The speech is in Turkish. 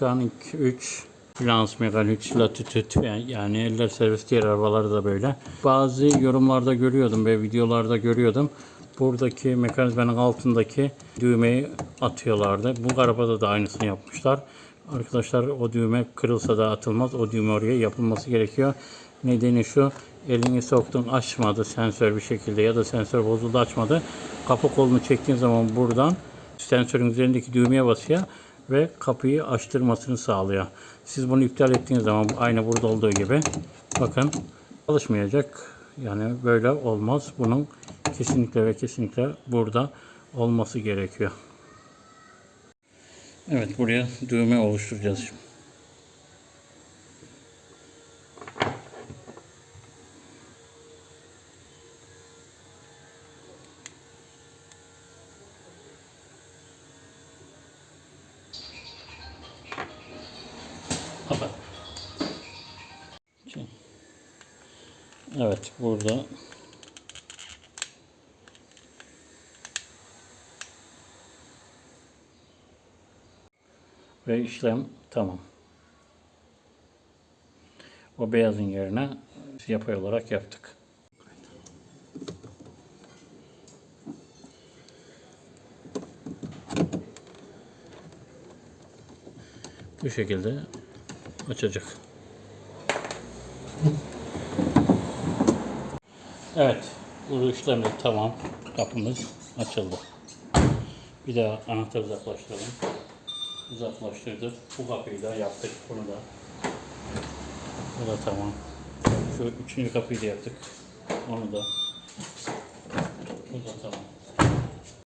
Mekanik 3, Lans Mekanik 3, Latitude yani- eller servis diğer arabaları da böyle. Bazı yorumlarda görüyordum ve videolarda görüyordum. Buradaki mekanizmanın altındaki düğmeyi atıyorlardı. Bu arabada da aynısını yapmışlar. Arkadaşlar o düğme kırılsa da atılmaz. O düğme oraya yapılması gerekiyor. Nedeni şu elini soktun açmadı sensör bir şekilde ya da sensör bozuldu açmadı. Kapı kolunu çektiğin zaman buradan sensörün üzerindeki düğmeye basıyor ve kapıyı açtırmasını sağlıyor. Siz bunu iptal ettiğiniz zaman aynı burada olduğu gibi bakın çalışmayacak. Yani böyle olmaz. Bunun kesinlikle ve kesinlikle burada olması gerekiyor. Evet buraya düğme oluşturacağız şimdi. Kapat. Şimdi- Evet burada ve işlem tamam. O beyazın yerine yapay olarak yaptık. Bu şekilde açacak. Evet, bu işlemi tamam. Kapımız açıldı. Bir daha anahtarı uzaklaştıralım. Uzaklaştırdık. Bu kapıyı da yaptık. Bunu da. Bu da tamam. Şu üçüncü kapıyı da yaptık. Onu da.